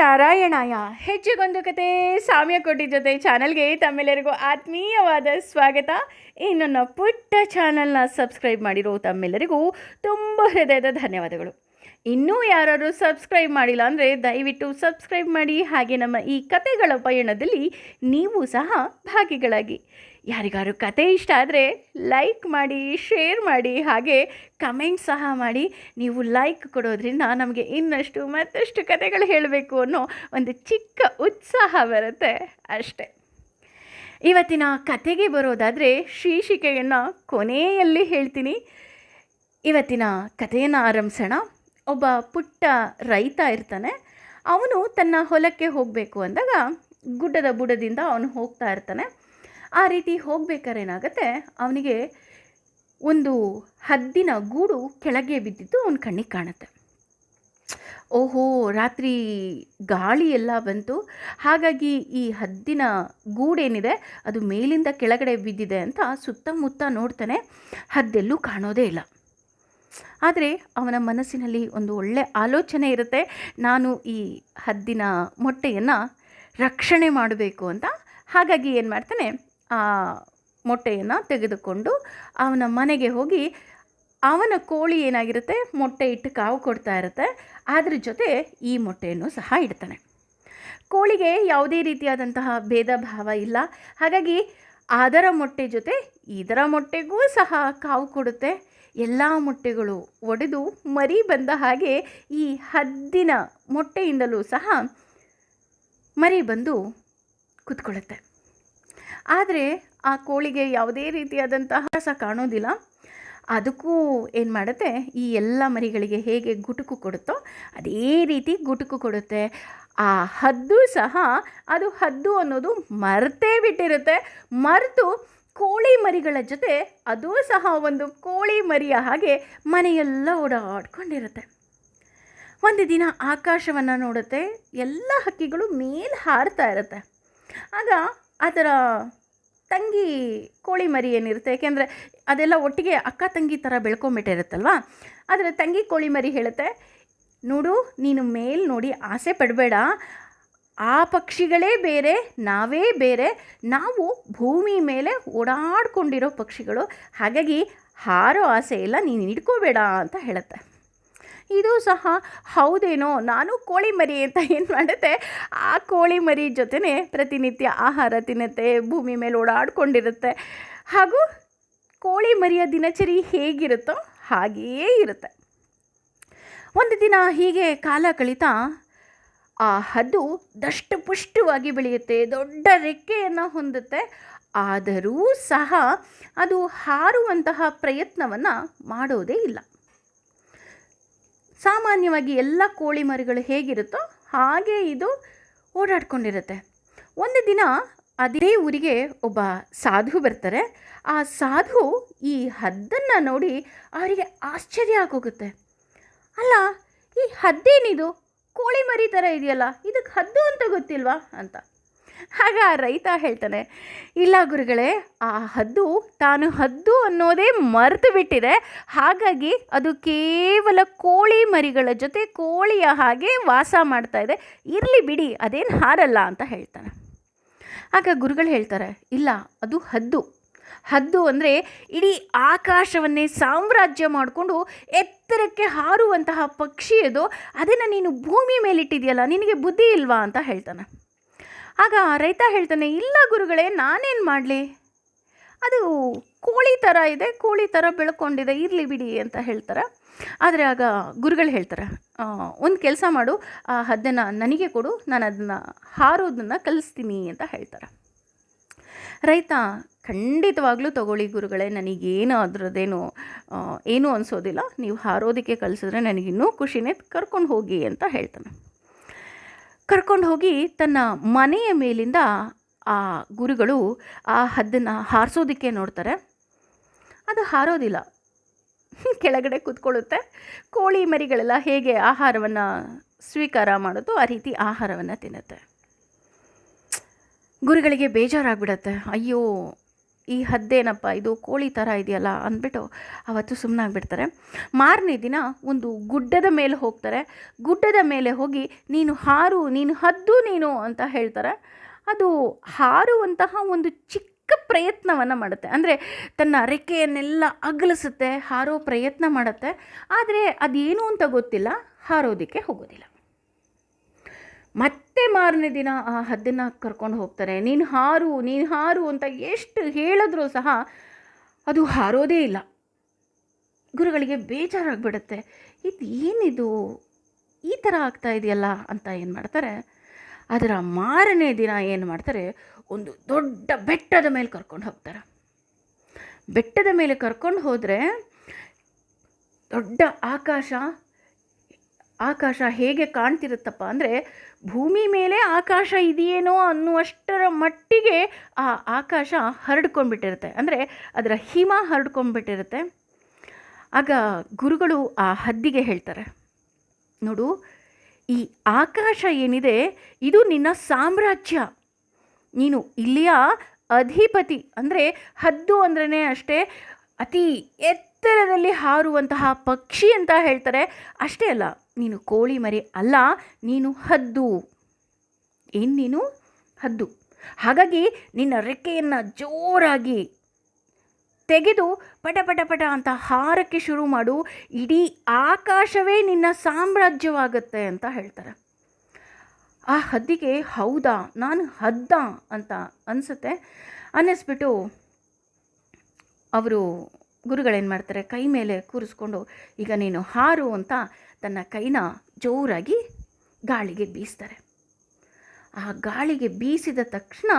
ನಾರಾಯಣಾಯ. ಹೆಜ್ಜೆಗೊಂದು ಕತೆ ಸಾಮ್ಯ ಕೋಟಿ ಜೊತೆ ಚಾನಲ್ಗೆ ತಮ್ಮೆಲ್ಲರಿಗೂ ಆತ್ಮೀಯವಾದ ಸ್ವಾಗತ. ಈ ನನ್ನ ಪುಟ್ಟ ಚಾನಲ್ನ ಸಬ್ಸ್ಕ್ರೈಬ್ ಮಾಡಿರೋ ತಮ್ಮೆಲ್ಲರಿಗೂ ತುಂಬ ಹೃದಯದ ಧನ್ಯವಾದಗಳು. ಇನ್ನೂ ಯಾರಾದರೂ ಸಬ್ಸ್ಕ್ರೈಬ್ ಮಾಡಿಲ್ಲ ಅಂದರೆ ದಯವಿಟ್ಟು ಸಬ್ಸ್ಕ್ರೈಬ್ ಮಾಡಿ. ಹಾಗೆ ನಮ್ಮ ಈ ಕತೆಗಳ ಪಯಣದಲ್ಲಿ ನೀವು ಸಹ ಭಾಗಿಗಳಾಗಿ. ಯಾರಿಗಾರು ಕತೆ ಇಷ್ಟ ಆದರೆ ಲೈಕ್ ಮಾಡಿ ಶೇರ್ ಮಾಡಿ, ಹಾಗೆ ಕಮೆಂಟ್ ಸಹ ಮಾಡಿ. ನೀವು ಲೈಕ್ ಕೊಡೋದ್ರಿಂದ ನಮಗೆ ಇನ್ನಷ್ಟು ಮತ್ತಷ್ಟು ಕತೆಗಳು ಹೇಳಬೇಕು ಅನ್ನೋ ಒಂದು ಚಿಕ್ಕ ಉತ್ಸಾಹ ಬರುತ್ತೆ ಅಷ್ಟೆ. ಇವತ್ತಿನ ಕತೆಗೆ ಬರೋದಾದರೆ ಶೀರ್ಷಿಕೆಯನ್ನು ಕೊನೆಯಲ್ಲಿ ಹೇಳ್ತೀನಿ. ಇವತ್ತಿನ ಕಥೆಯನ್ನು ಆರಂಭಿಸೋಣ. ಒಬ್ಬ ಪುಟ್ಟ ರೈತ ಇರ್ತಾನೆ. ಅವನು ತನ್ನ ಹೊಲಕ್ಕೆ ಹೋಗಬೇಕು ಅಂದಾಗ ಗುಡ್ಡದ ಬುಡದಿಂದ ಅವನು ಹೋಗ್ತಾ ಇರ್ತಾನೆ. ಆ ರೀತಿ ಹೋಗ್ಬೇಕಾದ್ರೆ ಏನಾಗುತ್ತೆ ಅವನಿಗೆ ಒಂದು ಹದ್ದಿನ ಗೂಡು ಕೆಳಗೆ ಬಿದ್ದಿದ್ದು ಅವನ ಕಣ್ಣಿಗೆ ಕಾಣುತ್ತೆ. ಓಹೋ, ರಾತ್ರಿ ಗಾಳಿ ಎಲ್ಲ ಬಂತು. ಹಾಗಾಗಿ ಈ ಹದ್ದಿನ ಗೂಡೇನಿದೆ, ಅದು ಮೇಲಿಂದ ಕೆಳಗಡೆ ಬಿದ್ದಿದೆ ಅಂತ ಸುತ್ತಮುತ್ತ ನೋಡ್ತಾನೆ. ಹದ್ದೆಲ್ಲೂ ಕಾಣೋದೇ ಇಲ್ಲ. ಆದರೆ ಅವನ ಮನಸ್ಸಿನಲ್ಲಿ ಒಂದು ಒಳ್ಳೆ ಆಲೋಚನೆ ಇರುತ್ತೆ. ನಾನು ಈ ಹದ್ದಿನ ಮೊಟ್ಟೆಯನ್ನು ರಕ್ಷಣೆ ಮಾಡಬೇಕು ಅಂತ. ಹಾಗಾಗಿ ಏನು ಮಾಡ್ತಾನೆ? ಆ ಮೊಟ್ಟೆಯನ್ನು ತೆಗೆದುಕೊಂಡು ಅವನ ಮನೆಗೆ ಹೋಗಿ ಅವನ ಕೋಳಿ ಏನಾಗಿರುತ್ತೆ? ಮೊಟ್ಟೆ ಇಟ್ಟು ಕಾವು ಕೊಡ್ತಾ ಇರುತ್ತೆ. ಅದ್ರ ಜೊತೆ ಈ ಮೊಟ್ಟೆಯನ್ನು ಸಹ ಇಡ್ತಾನೆ. ಕೋಳಿಗೆ ಯಾವುದೇ ರೀತಿಯಾದಂತಹ ಭೇದ ಭಾವ ಇಲ್ಲ. ಹಾಗಾಗಿ ಅದರ ಮೊಟ್ಟೆ ಜೊತೆ ಇದರ ಮೊಟ್ಟೆಗೂ ಸಹ ಕಾವು ಕೊಡುತ್ತೆ. ಎಲ್ಲ ಮೊಟ್ಟೆಗಳು ಒಡೆದು ಮರಿ ಬಂದ ಹಾಗೆ ಈ ಹದ್ದಿನ ಮೊಟ್ಟೆಯಿಂದಲೂ ಸಹ ಮರಿ ಬಂದು ಕೂತ್ಕೊಳ್ಳುತ್ತೆ. ಆದರೆ ಆ ಕೋಳಿಗೆ ಯಾವುದೇ ರೀತಿಯಾದಂತಹ ಸಹ ಕಾಣೋದಿಲ್ಲ. ಅದಕ್ಕೂ ಏನು ಮಾಡುತ್ತೆ? ಈ ಎಲ್ಲ ಮರಿಗಳಿಗೆ ಹೇಗೆ ಗುಟುಕು ಕೊಡುತ್ತೋ ಅದೇ ರೀತಿ ಗುಟುಕು ಕೊಡುತ್ತೆ. ಆ ಹದ್ದು ಸಹ ಅದು ಹದ್ದು ಅನ್ನೋದು ಮರ್ತೇ ಬಿಟ್ಟಿರುತ್ತೆ. ಮರೆತು ಕೋಳಿ ಮರಿಗಳ ಜೊತೆ ಅದೂ ಸಹ ಒಂದು ಕೋಳಿ ಮರಿಯ ಹಾಗೆ ಮನೆಯೆಲ್ಲ ಓಡಾಡ್ಕೊಂಡಿರುತ್ತೆ. ಒಂದು ದಿನ ಆಕಾಶವನ್ನು ನೋಡುತ್ತೆ, ಎಲ್ಲ ಹಕ್ಕಿಗಳು ಮೇಲೆ ಹಾರ್ತಾ ಇರುತ್ತೆ. ಆಗ ಅದರ ತಂಗಿ ಕೋಳಿ ಮರಿ ಏನಿರುತ್ತೆ, ಏಕೆಂದರೆ ಅದೆಲ್ಲ ಒಟ್ಟಿಗೆ ಅಕ್ಕ ತಂಗಿ ಥರ ಬೆಳ್ಕೊಂಬಿಟ್ಟಿರುತ್ತಲ್ವ? ಅದರ ತಂಗಿ ಕೋಳಿ ಮರಿ ಹೇಳುತ್ತೆ, ನೋಡು, ನೀನು ಮೇಲ್ ನೋಡಿ ಆಸೆ ಪಡಬೇಡ. ಆ ಪಕ್ಷಿಗಳೇ ಬೇರೆ, ನಾವೇ ಬೇರೆ. ನಾವು ಭೂಮಿ ಮೇಲೆ ಓಡಾಡ್ಕೊಂಡಿರೋ ಪಕ್ಷಿಗಳು. ಹಾಗಾಗಿ ಹಾರೋ ಆಸೆ ಇಲ್ಲ, ನೀನು ಹಿಡ್ಕೋಬೇಡ ಅಂತ ಹೇಳುತ್ತೆ. ಇದು ಸಹ ಹೌದೇನೋ, ನಾನು ಕೋಳಿ ಮರಿ ಅಂತ ಏನು ಮಾಡುತ್ತೆ? ಆ ಕೋಳಿ ಮರಿ ಜೊತೆನೇ ಪ್ರತಿನಿತ್ಯ ಆಹಾರ ತಿನ್ನುತ್ತೆ, ಭೂಮಿ ಮೇಲೆ ಓಡಾಡ್ಕೊಂಡಿರುತ್ತೆ. ಹಾಗೂ ಕೋಳಿ ಮರಿಯ ದಿನಚರಿ ಹೇಗಿರುತ್ತೋ ಹಾಗೆಯೇ ಇರುತ್ತೆ. ಒಂದು ದಿನ ಹೀಗೆ ಕಾಲ ಕಳೀತಾ ಆ ಹದ್ದು ದಷ್ಟಪುಷ್ಟವಾಗಿ ಬೆಳೆಯುತ್ತೆ, ದೊಡ್ಡ ರೆಕ್ಕೆಯನ್ನು ಹೊಂದುತ್ತೆ. ಆದರೂ ಸಹ ಅದು ಹಾರುವಂತಹ ಪ್ರಯತ್ನವನ್ನು ಮಾಡೋದೇ ಇಲ್ಲ. ಸಾಮಾನ್ಯವಾಗಿ ಎಲ್ಲ ಕೋಳಿ ಮರಿಗಳು ಹೇಗಿರುತ್ತೋ ಹಾಗೆ ಇದು ಓಡಾಡ್ಕೊಂಡಿರುತ್ತೆ. ಒಂದು ದಿನ ಅದೇ ಊರಿಗೆ ಒಬ್ಬ ಸಾಧು ಬರ್ತಾರೆ. ಆ ಸಾಧು ಈ ಹದ್ದನ್ನು ನೋಡಿ ಅವರಿಗೆ ಆಶ್ಚರ್ಯ ಆಗೋಗುತ್ತೆ. ಅಲ್ಲ, ಈ ಹದ್ದೇನಿದು? ಕೋಳಿ ಮರಿ ಥರ ಇದೆಯಲ್ಲ, ಇದಕ್ಕೆ ಹದ್ದು ಅಂತ ಗೊತ್ತಿಲ್ವಾ ಅಂತ. ಆಗ ಆ ರೈತ ಹೇಳ್ತಾನೆ, ಇಲ್ಲ ಗುರುಗಳೇ, ಆ ಹದ್ದು ತಾನು ಹದ್ದು ಅನ್ನೋದೇ ಮರೆತು ಬಿಟ್ಟಿದೆ, ಹಾಗಾಗಿ ಅದು ಕೇವಲ ಕೋಳಿ ಮರಿಗಳ ಜೊತೆ ಕೋಳಿಯ ಹಾಗೆ ವಾಸ ಮಾಡ್ತಾ ಇದೆ, ಇರಲಿ ಬಿಡಿ, ಅದೇನು ಹಾರಲ್ಲ ಅಂತ ಹೇಳ್ತಾನೆ. ಆಗ ಗುರುಗಳು ಹೇಳ್ತಾರೆ, ಇಲ್ಲ, ಅದು ಹದ್ದು. ಹದ್ದು ಅಂದರೆ ಇಡೀ ಆಕಾಶವನ್ನೇ ಸಾಮ್ರಾಜ್ಯ ಮಾಡಿಕೊಂಡು ಎತ್ತರಕ್ಕೆ ಹಾರುವಂತಹ ಪಕ್ಷಿ ಅದು ಅದನ್ನು ನೀನು ಭೂಮಿ ಮೇಲಿಟ್ಟಿದೆಯಲ್ಲ, ನಿನಗೆ ಬುದ್ಧಿ ಇಲ್ವಾ ಅಂತ ಹೇಳ್ತಾನೆ. ಆಗ ರೈತ ಹೇಳ್ತಾನೆ, ಇಲ್ಲ ಗುರುಗಳೇ, ನಾನೇನು ಮಾಡಲಿ? ಅದು ಕೋಳಿ ಥರ ಇದೆ, ಕೋಳಿ ಥರ ಬೆಳ್ಕೊಂಡಿದೆ, ಇರಲಿ ಬಿಡಿ ಅಂತ ಹೇಳ್ತಾರೆ. ಆದರೆ ಆಗ ಗುರುಗಳು ಹೇಳ್ತಾರೆ ಒಂದು ಕೆಲಸ ಮಾಡು, ಆ ಹದ್ದನ್ನು ನನಗೆ ಕೊಡು, ನಾನು ಅದನ್ನು ಹಾರೋದನ್ನು ಕಲಿಸ್ತೀನಿ ಅಂತ ಹೇಳ್ತಾರೆ. ರೈತ, ಖಂಡಿತವಾಗ್ಲೂ ತಗೊಳ್ಳಿ ಗುರುಗಳೇ, ನನಗೇನು ಅದರದ್ದೇನು ಏನೂ ಅನಿಸೋದಿಲ್ಲ. ನೀವು ಹಾರೋದಕ್ಕೆ ಕಲಿಸಿದ್ರೆ ನನಗಿನ್ನೂ ಖುಷಿನೇ ಕರ್ಕೊಂಡು ಹೋಗಿ ಅಂತ ಹೇಳ್ತಾನೆ. ಕರ್ಕೊಂಡು ಹೋಗಿ ತನ್ನ ಮನೆಯ ಮೇಲಿಂದ ಆ ಗುರುಗಳು ಆ ಹದ್ದನ್ನು ಹಾರಿಸೋದಕ್ಕೆ ನೋಡ್ತಾರೆ. ಅದು ಹಾರೋದಿಲ್ಲ. ಕೆಳಗಡೆ ಕೂತ್ಕೊಳ್ಳುತ್ತೆ. ಕೋಳಿ ಮರಿಗಳೆಲ್ಲ ಹೇಗೆ ಆಹಾರವನ್ನು ಸ್ವೀಕಾರ ಮಾಡುತ್ತೋ ಆ ರೀತಿ ಆಹಾರವನ್ನು ತಿನ್ನುತ್ತೆ. ಗುರುಗಳಿಗೆ ಬೇಜಾರಾಗ್ಬಿಡತ್ತೆ. ಅಯ್ಯೋ, ಈ ಹದ್ದೇನಪ್ಪ, ಇದು ಕೋಳಿ ಥರ ಇದೆಯಲ್ಲ ಅಂದ್ಬಿಟ್ಟು ಅವತ್ತು ಸುಮ್ಮನಾಗ್ಬಿಡ್ತಾರೆ ಮಾರನೇ ದಿನ ಒಂದು ಗುಡ್ಡದ ಮೇಲೆ ಹೋಗ್ತಾರೆ. ಗುಡ್ಡದ ಮೇಲೆ ಹೋಗಿ, ನೀನು ಹಾರು, ನೀನು ಹದ್ದು ನೀನು ಅಂತ ಹೇಳ್ತಾರೆ. ಅದು ಹಾರುವಂತಹ ಒಂದು ಚಿಕ್ಕ ಪ್ರಯತ್ನವನ್ನು ಮಾಡುತ್ತೆ. ಅಂದರೆ ತನ್ನ ರೆಕ್ಕೆಯನ್ನೆಲ್ಲ ಅಗಲಿಸುತ್ತೆ, ಹಾರೋ ಪ್ರಯತ್ನ ಮಾಡುತ್ತೆ. ಆದರೆ ಅದೇನು ಅಂತ ಗೊತ್ತಿಲ್ಲ, ಹಾರೋದಕ್ಕೆ ಹೋಗೋದಿಲ್ಲ. ಮತ್ತೆ ಮಾರನೇ ದಿನ ಆ ಹದ್ದನ್ನು ಕರ್ಕೊಂಡು ಹೋಗ್ತಾರೆ. ನೀನು ಹಾರು ನೀನು ಹಾರು ಅಂತ ಎಷ್ಟು ಹೇಳಿದ್ರೂ ಸಹ ಅದು ಹಾರೋದೇ ಇಲ್ಲ. ಗುರುಗಳಿಗೆ ಬೇಜಾರಾಗ್ಬಿಡುತ್ತೆ. ಇದು ಏನಿದು? ಈ ಥರ ಆಗ್ತಾ ಇದೆಯಲ್ಲ ಅಂತ ಏನು ಮಾಡ್ತಾರೆ? ಅದರ ಮಾರನೇ ದಿನ ಏನು ಮಾಡ್ತಾರೆ? ಒಂದು ದೊಡ್ಡ ಬೆಟ್ಟದ ಮೇಲೆ ಕರ್ಕೊಂಡು ಹೋಗ್ತಾರೆ. ಬೆಟ್ಟದ ಮೇಲೆ ಕರ್ಕೊಂಡು ಹೋದರೆ ದೊಡ್ಡ ಆಕಾಶ ಆಕಾಶ ಹೇಗೆ ಕಾಣ್ತಿರುತ್ತಪ್ಪ ಅಂದರೆ ಭೂಮಿ ಮೇಲೆ ಆಕಾಶ ಇದೆಯೇನೋ ಅನ್ನುವಷ್ಟರ ಮಟ್ಟಿಗೆ ಆ ಆಕಾಶ ಹರಡ್ಕೊಂಡ್ಬಿಟ್ಟಿರುತ್ತೆ. ಅಂದರೆ ಅದರ ಹಿಮ ಹರಡ್ಕೊಂಡ್ಬಿಟ್ಟಿರುತ್ತೆ. ಆಗ ಗುರುಗಳು ಆ ಹದ್ದಿಗೆ ಹೇಳ್ತಾರೆ, ನೋಡು, ಈ ಆಕಾಶ ಏನಿದೆ, ಇದು ನಿನ್ನ ಸಾಮ್ರಾಜ್ಯ. ನೀನು ಇಲ್ಲಿಯ ಅಧಿಪತಿ. ಅಂದರೆ ಹದ್ದು ಅಂದ್ರೇ ಅಷ್ಟೇ ಅತಿ ಎತ್ತರದಲ್ಲಿ ಹಾರುವಂತಹ ಪಕ್ಷಿ ಅಂತ ಹೇಳ್ತಾರೆ. ಅಷ್ಟೇ ಅಲ್ಲ, ನೀನು ಕೋಳಿ ಮರಿ ಅಲ್ಲ, ನೀನು ಹದ್ದು. ಏನು ನೀನು? ಹದ್ದು. ಹಾಗಾಗಿ ನಿನ್ನ ರೆಕ್ಕೆಯನ್ನು ಜೋರಾಗಿ ತೆಗೆದು ಪಟ ಪಟ ಪಟ ಅಂತ ಹಾರಕ್ಕೆ ಶುರು ಮಾಡು. ಇಡೀ ಆಕಾಶವೇ ನಿನ್ನ ಸಾಮ್ರಾಜ್ಯವಾಗುತ್ತೆ ಅಂತ ಹೇಳ್ತಾರೆ. ಆ ಹದ್ದಿಗೆ ಹೌದಾ, ನಾನು ಹದ್ದ ಅಂತ ಅನಿಸುತ್ತೆ. ಅನ್ನಿಸ್ಬಿಟ್ಟು ಅವರು ಗುರುಗಳೇನು ಮಾಡ್ತಾರೆ ಕೈ ಮೇಲೆ ಕೂರಿಸ್ಕೊಂಡು, ಈಗ ನೀನು ಹಾರು ಅಂತ ತನ್ನ ಕೈನ ಜೋರಾಗಿ ಗಾಳಿಗೆ ಬೀಸ್ತಾರೆ. ಆ ಗಾಳಿಗೆ ಬೀಸಿದ ತಕ್ಷಣ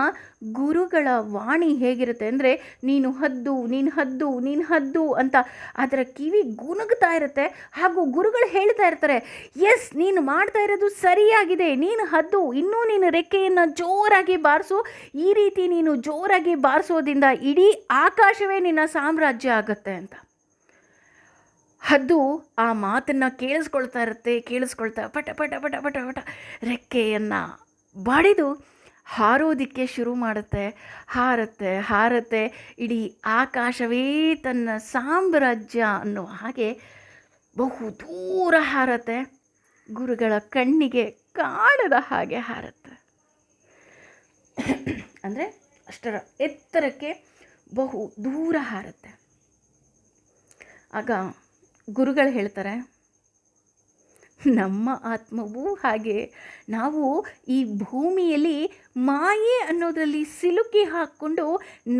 ಗುರುಗಳ ವಾಣಿ ಹೇಗಿರುತ್ತೆ ಅಂದರೆ, ನೀನು ಹದ್ದು ನೀನು ಹದ್ದು ನೀನು ಹದ್ದು ಅಂತ ಅದರ ಕಿವಿ ಗುನುಗ್ತಾ ಇರುತ್ತೆ. ಹಾಗೂ ಗುರುಗಳು ಹೇಳ್ತಾ ಇರ್ತಾರೆ, ಎಸ್, ನೀನು ಮಾಡ್ತಾ ಇರೋದು ಸರಿಯಾಗಿದೆ. ನೀನು ಹದ್ದು, ಇನ್ನೂ ನೀನು ರೆಕ್ಕೆಯನ್ನು ಜೋರಾಗಿ ಬಾರಿಸು. ಈ ರೀತಿ ನೀನು ಜೋರಾಗಿ ಬಾರಿಸೋದ್ರಿಂದ ಇಡೀ ಆಕಾಶವೇ ನಿನ್ನ ಸಾಮ್ರಾಜ್ಯ ಆಗುತ್ತೆ ಅಂತ. ಹದ್ದು ಆ ಮಾತನ್ನು ಕೇಳಿಸ್ಕೊಳ್ತಾ ಇರುತ್ತೆ, ಕೇಳಿಸ್ಕೊಳ್ತಾ ಪಟ ಪಟ ಪಟ ಪಟ ಪಟ ರೆಕ್ಕೆಯನ್ನು ಬಡಿದು ಹಾರೋದಕ್ಕೆ ಶುರು ಮಾಡುತ್ತೆ. ಹಾರತ್ತೆ, ಹಾರುತ್ತೆ. ಇಡೀ ಆಕಾಶವೇ ತನ್ನ ಸಾಮ್ರಾಜ್ಯ ಅನ್ನೋ ಹಾಗೆ ಬಹು ದೂರ ಹಾರತ್ತೆ. ಗುರುಗಳ ಕಣ್ಣಿಗೆ ಕಾಣದ ಹಾಗೆ ಹಾರತ್ತೆ. ಅಂದರೆ ಅಷ್ಟರ ಎತ್ತರಕ್ಕೆ ಬಹು ದೂರ ಹಾರತ್ತೆ. ಆಗ ಗುರುಗಳು ಹೇಳ್ತಾರೆ ನಮ್ಮ ಆತ್ಮವೂ ಹಾಗೆ. ನಾವು ಈ ಭೂಮಿಯಲ್ಲಿ ಮಾಯೆ ಅನ್ನೋದರಲ್ಲಿ ಸಿಲುಕಿ ಹಾಕ್ಕೊಂಡು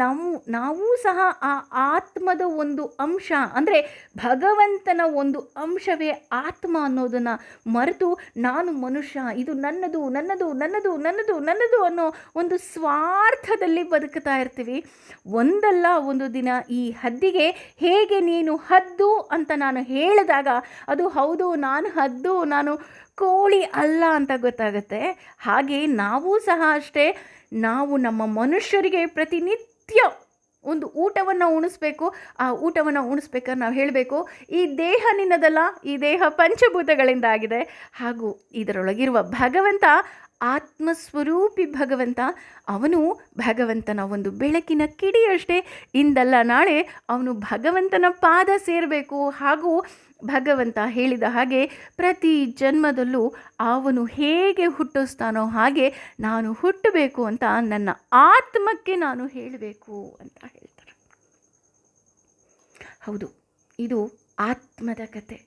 ನಾವು ನಾವೂ ಸಹ ಆ ಆತ್ಮದ ಒಂದು ಅಂಶ, ಅಂದರೆ ಭಗವಂತನ ಒಂದು ಅಂಶವೇ ಆತ್ಮ ಅನ್ನೋದನ್ನು ಮರೆತು ನಾನು ಮನುಷ್ಯ, ಇದು ನನ್ನದು ನನ್ನದು ನನ್ನದು ನನ್ನದು ನನ್ನದು ಅನ್ನೋ ಒಂದು ಸ್ವಾರ್ಥದಲ್ಲಿ ಬದುಕ್ತಾ ಇರ್ತೀವಿ. ಒಂದಲ್ಲ ಒಂದು ದಿನ ಈ ಹದ್ದಿಗೆ ಹೇಗೆ ನೀನು ಹದ್ದು ಅಂತ ನಾನು ಹೇಳಿದಾಗ, ಅದು ಹೌದು, ನಾನು ಹದ್ದು ನಾನು ಕೋಳಿ ಅಲ್ಲ ಅಂತ ಗೊತ್ತಾಗುತ್ತೆ. ಹಾಗೆ ನಾವು ಸಹ ಅಷ್ಟೇ, ನಾವು ನಮ್ಮ ಮನುಷ್ಯರಿಗೆ ಪ್ರತಿನಿತ್ಯ ಒಂದು ಊಟವನ್ನು ಉಣಿಸ್ಬೇಕು. ಆ ಊಟವನ್ನು ಉಣಿಸ್ಬೇಕಾದ್ರೆ ನಾವು ಹೇಳಬೇಕು. ಈ ದೇಹ ನಿನ್ನದಲ್ಲ, ಈ ದೇಹ ಪಂಚಭೂತಗಳಿಂದ ಆಗಿದೆ ಹಾಗೂ ಇದರೊಳಗಿರುವ ಭಗವಂತ ಆತ್ಮಸ್ವರೂಪಿ ಭಗವಂತ, ಅವನು ಭಗವಂತನ ಒಂದು ಬೆಳಕಿನ ಕಿಡಿಯಷ್ಟೇ. ಇಂದಲ್ಲ ನಾಳೆ ಅವನು ಭಗವಂತನ ಪಾದ ಸೇರಬೇಕು. ಹಾಗೂ ಭಗವಂತ ಹೇಳಿದ ಹಾಗೆ ಪ್ರತಿ ಜನ್ಮದಲ್ಲೂ ಅವನು ಹೇಗೆ ಹುಟ್ಟಿಸ್ತಾನೋ ಹಾಗೆ ನಾನು ಹುಟ್ಟಬೇಕು ಅಂತ ನನ್ನ ಆತ್ಮಕ್ಕೆ ನಾನು ಹೇಳಬೇಕು ಅಂತ ಹೇಳ್ತಾರೆ. ಹೌದು, ಇದು ಆತ್ಮದ ಕತೆ.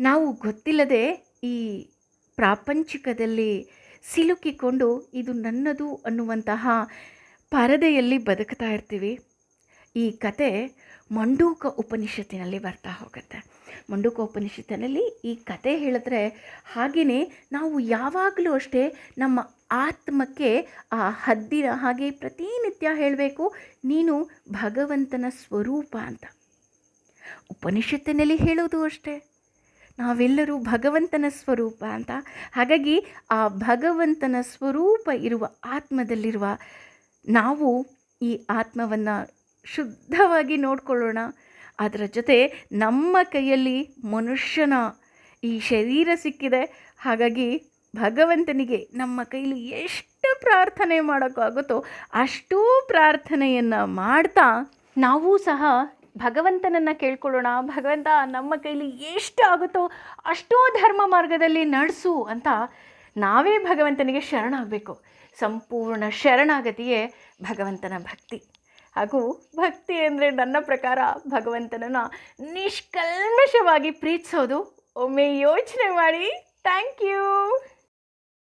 ನಾವು ಗೊತ್ತಿಲ್ಲದೆ ಈ ಪ್ರಾಪಂಚಿಕದಲ್ಲಿ ಸಿಲುಕಿಕೊಂಡು ಇದು ನನ್ನದು ಅನ್ನುವಂತಹ ಪರದೆಯಲ್ಲಿ ಬದುಕ್ತಾ ಇರ್ತೀವಿ. ಈ ಕತೆ ಮಂಡೂಕ ಉಪನಿಷತ್ತಿನಲ್ಲಿ ಬರ್ತಾ ಹೋಗುತ್ತೆ. ಮಂಡೂಕ ಉಪನಿಷತ್ತಿನಲ್ಲಿ ಈ ಕತೆ ಹೇಳಿದ್ರೆ ಹಾಗೆಯೇ ನಾವು ಯಾವಾಗಲೂ ಅಷ್ಟೇ ನಮ್ಮ ಆತ್ಮಕ್ಕೆ ಆ ಹದ್ದಿನ ಹಾಗೆ ಪ್ರತಿನಿತ್ಯ ಹೇಳಬೇಕು, ನೀನು ಭಗವಂತನ ಸ್ವರೂಪ ಅಂತ. ಉಪನಿಷತ್ತಿನಲ್ಲಿ ಹೇಳೋದು ಅಷ್ಟೇ. ನಾವೆಲ್ಲರೂ ಭಗವಂತನ ಸ್ವರೂಪ ಅಂತ. ಹಾಗಾಗಿ ಆ ಭಗವಂತನ ಸ್ವರೂಪ ಇರುವ ಆತ್ಮದಲ್ಲಿರುವ ನಾವು ಈ ಆತ್ಮವನ್ನು ಶುದ್ಧವಾಗಿ ನೋಡಿಕೊಳ್ಳೋಣ. ಅದರ ಜೊತೆ ನಮ್ಮ ಕೈಯಲ್ಲಿ ಮನುಷ್ಯನ ಈ ಶರೀರ ಸಿಕ್ಕಿದೆ. ಹಾಗಾಗಿ ಭಗವಂತನಿಗೆ ನಮ್ಮ ಕೈಲಿ ಎಷ್ಟು ಪ್ರಾರ್ಥನೆ ಮಾಡೋಕ್ಕಾಗುತ್ತೋ ಅಷ್ಟೂ ಪ್ರಾರ್ಥನೆಯನ್ನು ಮಾಡ್ತಾ ನಾವು ಸಹ ಭಗವಂತನನ್ನು ಕೇಳ್ಕೊಳ್ಳೋಣ, ಭಗವಂತ ನಮ್ಮ ಕೈಲಿ ಎಷ್ಟು ಆಗುತ್ತೋ ಅಷ್ಟೋ ಧರ್ಮ ಮಾರ್ಗದಲ್ಲಿ ನಡೆಸು ಅಂತ ನಾವೇ ಭಗವಂತನಿಗೆ ಶರಣಾಗಬೇಕು. ಸಂಪೂರ್ಣ ಶರಣಾಗತಿಯೇ ಭಗವಂತನ ಭಕ್ತಿ. ಹಾಗೂ ಭಕ್ತಿ ಅಂದರೆ ನನ್ನ ಪ್ರಕಾರ ಭಗವಂತನನ್ನು ನಿಷ್ಕಲ್ಮಶವಾಗಿ ಪ್ರೀತಿಸೋದು. ಒಮ್ಮೆ ಯೋಚನೆ ಮಾಡಿ. Thank you.